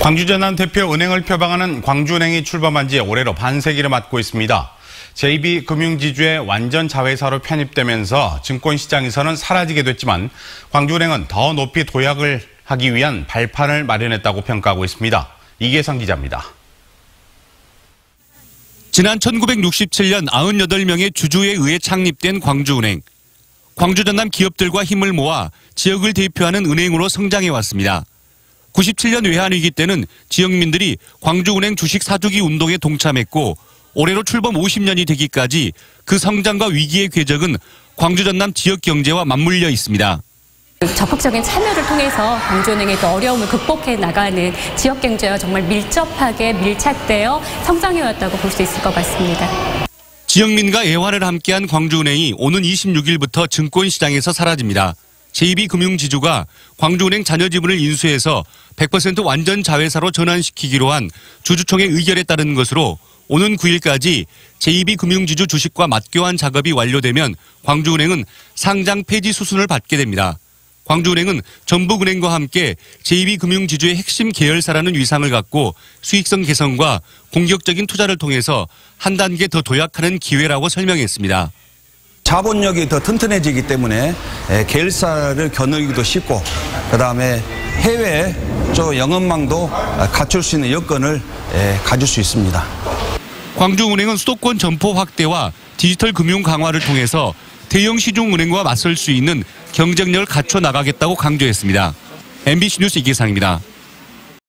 광주전남 대표 은행을 표방하는 광주은행이 출범한 지 올해로 반세기를 맞고 있습니다. JB금융지주의 완전 자회사로 편입되면서 증권시장에서는 사라지게 됐지만 광주은행은 더 높이 도약을 하기 위한 발판을 마련했다고 평가하고 있습니다. 이계상 기자입니다. 지난 1967년 98명의 주주에 의해 창립된 광주은행. 광주 전남 기업들과 힘을 모아 지역을 대표하는 은행으로 성장해 왔습니다. 97년 외환위기 때는 지역민들이 광주은행 주식 사주기 운동에 동참했고 올해로 출범 50년이 되기까지 그 성장과 위기의 궤적은 광주 전남 지역 경제와 맞물려 있습니다. 적극적인 참여를 통해서 광주은행의 또 어려움을 극복해 나가는 지역 경제와 정말 밀접하게 밀착되어 성장해 왔다고 볼 수 있을 것 같습니다. 지역민과 애환을 함께한 광주은행이 오는 26일부터 증권시장에서 사라집니다. JB금융지주가 광주은행 자녀지분을 인수해서 100% 완전 자회사로 전환시키기로 한 주주총회 의결에 따른 것으로 오는 9일까지 JB금융지주 주식과 맞교환 작업이 완료되면 광주은행은 상장 폐지 수순을 받게 됩니다. 광주은행은 전북은행과 함께 JB금융지주의 핵심 계열사라는 위상을 갖고 수익성 개선과 공격적인 투자를 통해서 한 단계 더 도약하는 기회라고 설명했습니다. 자본력이 더 튼튼해지기 때문에 계열사를 겨누기도 쉽고 그다음에 해외 저 영업망도 갖출 수 있는 여건을 가질 수 있습니다. 광주은행은 수도권 점포 확대와 디지털 금융 강화를 통해서 대형 시중 은행과 맞설 수 있는 경쟁력을 갖춰 나가겠다고 강조했습니다. MBC 뉴스 이기상입니다.